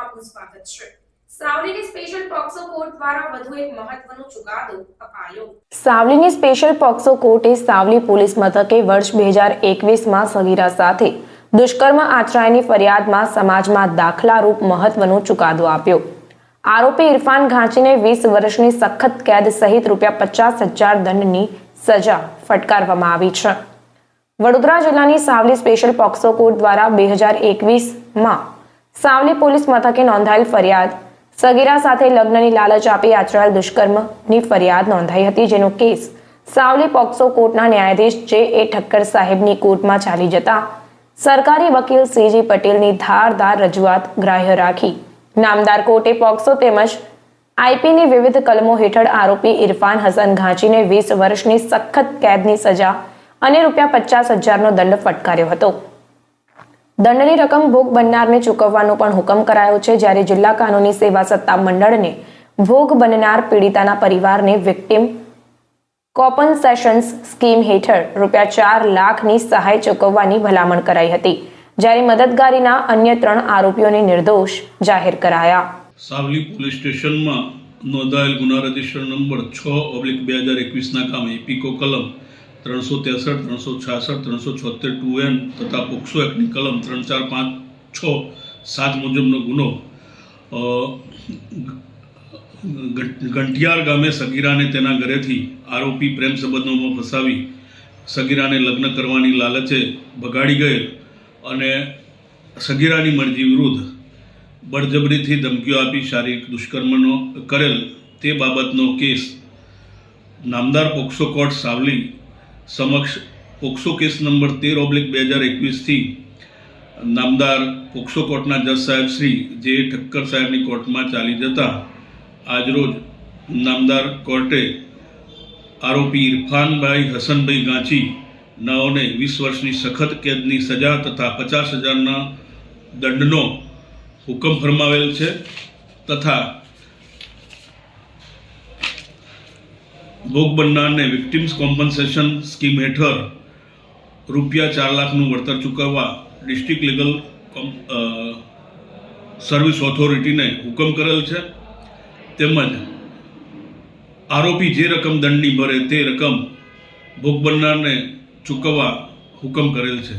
આપનું સ્વાગત છે. ચુકાદો સાવલીની સ્પેશિયલ પોક્સો કોર્ટે સાવલી પોલીસ મથકે વર્ષ બે હજાર એકવીસમાં સગીરા સાથે દુષ્કર્મ આચરાયની ફરિયાદમાં સમાજમાં દાખલારૂપ મહત્વનો ચુકાદો આપ્યો. આરોપી ઇરફાન ઘાંચીને વીસ વર્ષની સખત કેદ સહિત રૂપિયા પચાસ હજાર દંડની સજા ફટકારવામાં આવી છે. વડોદરા જિલ્લાની સાવલી સ્પેશિયલ પોક્સો કોર્ટ દ્વારા બે હજાર એકવીસમાં સાવલી પોલીસ મથકે નોંધાયેલ ફરિયાદ. સગીરા સાથે લગ્નની લાલચ આપી આચરાયેલ દુષ્કર્મની ફરિયાદ નોંધાઈ હતી, જેનો કેસ સાવલી પોક્સો કોર્ટના ન્યાયાધીશ જે એ ઠક્કર સાહેબની કોર્ટમાં ચાલી જતા. સરકારી વકીલ સીજી પટેલની ધારદાર રજૂઆત ગ્રાહ્ય રાખી. નામદાર કોર્ટે પોક્સો તેમજ આઈપીની વિવિધ કલમો હેઠળ આરોપી ઇરફાન હસન ઘાંચીને વીસ વર્ષની સખત કેદની સજા અને રૂપિયા પચાસ હજારનો દંડ ફટકાર્યો હતો. દંડની રકમ ભોગ બનનારને ચૂકવવાનો પણ હુકમ કરાયો છે જ્યારે જિલ્લા કાનૂની સેવા સત્તા મંડળને ભોગ બનનાર પીડિતાના પરિવારને વિક્ટિમ કોમ્પન્સેશન્સ સ્કીમ હેઠળ રૂપિયા ચાર લાખની સહાય ચૂકવવાની ભલામણ કરાઈ હતી, જ્યારે મદદગારીના અન્ય ત્રણ આરોપીઓને નિર્દોષ જાહેર કરાયા. સાવલી પોલીસ સ્ટેશનમાં નોંધાયેલ ગુના રજિસ્ટર નંબર છ ઓબ્લિક બે હજાર એકવીસના કામે ઇપિકો કલમ ત્રણસો ત્રેસઠ ત્રણસો છાસઠ, ત્રણસો છોતેર, ટુ એન તથા પોક્સો એક્ટની કલમ ત્રણ ચાર પાંચ છ સાત મુજબનો ગુનો. ઘંટિયાર ગામે સગીરાને તેના ઘરેથી આરોપી પ્રેમ સંબંધોમાં ફસાવી સગીરાને લગ્ન કરવાની લાલચે ભગાડી ગયેલ અને સગીરાની મરજી વિરુદ્ધ બળજબરીથી ધમકીઓ આપી શારીરિક દુષ્કર્મનો કરેલ તે બાબતનો કેસ. નામદાર પોક્સો કોર્ટ સાવલી સમક્ષ પોક્સો કેસ નંબર તેર ઓબ્લિક બે હજાર એકવીસથી નામદાર પોક્સો કોર્ટના જજ સાહેબ શ્રી જે ઠક્કર સાહેબની કોર્ટમાં ચાલી જતા આજરોજ નામદાર કોર્ટે આરોપી ઇરફાનભાઈ હસનભાઈ ગાંચી નાઓને વીસ વર્ષની સખત કેદની સજા તથા પચાસ હજારના દંડનો હુકમ ફરમાવેલ છે તથા ભોગ બનનારને વિક્ટિમ્સ કોમ્પન્સેશન સ્કીમ હેઠળ રૂપિયા ચાર લાખનું વળતર ચૂકવવા ડિસ્ટ્રિક્ટ લીગલ સર્વિસ ઓથોરિટીને હુકમ કરેલ છે. તેમજ આરોપી જે રકમ દંડની ભરે તે રકમ ભોગ બનનારને ચૂકવવા હુકમ કરેલ છે.